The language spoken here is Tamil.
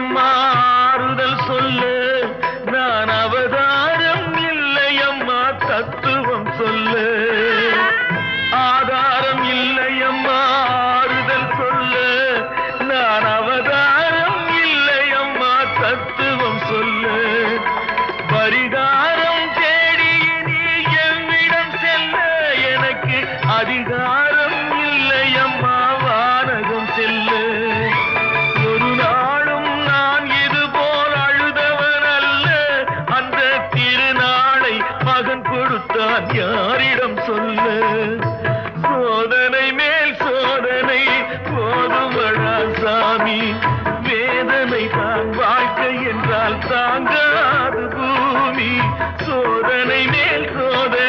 இல்லையம்மா ஆறுதல் சொல்லு. நான் அவதாரம் இல்லையம்மா தத்துவம் சொல்லு. ஆதாரம் இல்லையம்மா ஆறுதல் சொல்லு. நான் அவதாரம் இல்லையம்மா தத்துவம் சொல்லு. பரிகாரம் தேடி நீ என்னிடம் செல்ல எனக்கு அதிகாரம் திருநாளை மகன் கொடுத்தான் யாரிடம் சொல்ல? சோதனை மேல் சோதனை போதுமடா சாமி. வேதனை தான் வாழ்க்கை என்றால் தாங்காது பூமி. சோதனை மேல் சோதனை